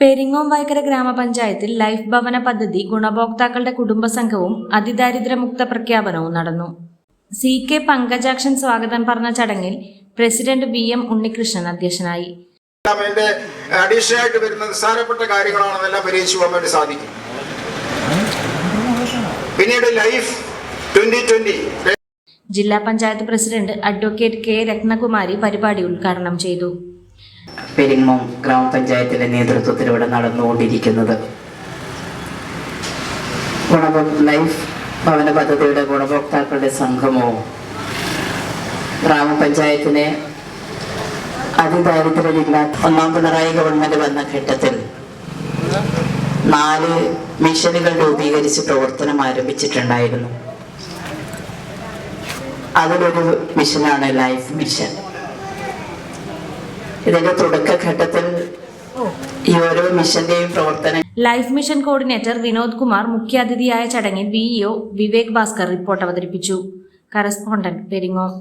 പെരിങ്ങോം വൈക്കര ഗ്രാമപഞ്ചായത്തിൽ ലൈഫ് ഭവന പദ്ധതി ഗുണഭോക്താക്കളുടെ കുടുംബസംഘവും അതിദാരിദ്ര്യമുക്ത പ്രഖ്യാപനവും നടന്നു. സി കെ പങ്കജാക്ഷൻ സ്വാഗതം പറഞ്ഞ ചടങ്ങിൽ പ്രസിഡന്റ് വി എം ഉണ്ണികൃഷ്ണൻ അധ്യക്ഷനായി. അതിന്റെ അഡീഷണൽ ആയിട്ട് വരുന്ന നിസ്സാരപ്പെട്ട കാര്യങ്ങളാണെന്നെല്ലാം പരിഹരിച്ചു പോകാൻ വേണ്ടി സാധിക്കും. പിന്നീട് ലൈഫ് ട്വന്റി ട്വന്റി. ജില്ലാ panchayat president advocate K Rathnakumari പരിപാടി ഉദ്ഘാടനം ചെയ്തു. പെരിങ്ങോം ഗ്രാമപഞ്ചായത്തിന്റെ നേതൃത്വത്തിൽ ഇവിടെ നടന്നുകൊണ്ടിരിക്കുന്നത്. ഗുണഭോ ലൈഫ് ഭവന പദ്ധതിയുടെ ഗുണഭോക്താക്കളുടെ സംഘമോ ഗ്രാമപഞ്ചായത്തിനെ അതിദാരിദ്ര്യമില്ല ഒന്നാം പിണറായി ഗവൺമെന്റ് വന്ന ഘട്ടത്തിൽ നാല് മിഷനുകൾ രൂപീകരിച്ച് പ്രവർത്തനം ആരംഭിച്ചിട്ടുണ്ടായിരുന്നു. അതിലൊരു മിഷനാണ് ലൈഫ് മിഷൻ. ഇതിന്റെ തുടക്കഘട്ടത്തിൽ ഈ ഓരോ മിഷന്റെയും പ്രവർത്തനം life mission coordinator Vinod Kumar മുഖ്യാതിഥിയായ ചടങ്ങിൽ വിഇഒ വിവേക് ഭാസ്കർ റിപ്പോർട്ട് അവതരിപ്പിച്ചു. കറസ്പോണ്ടന്റ് പെരിങ്ങോം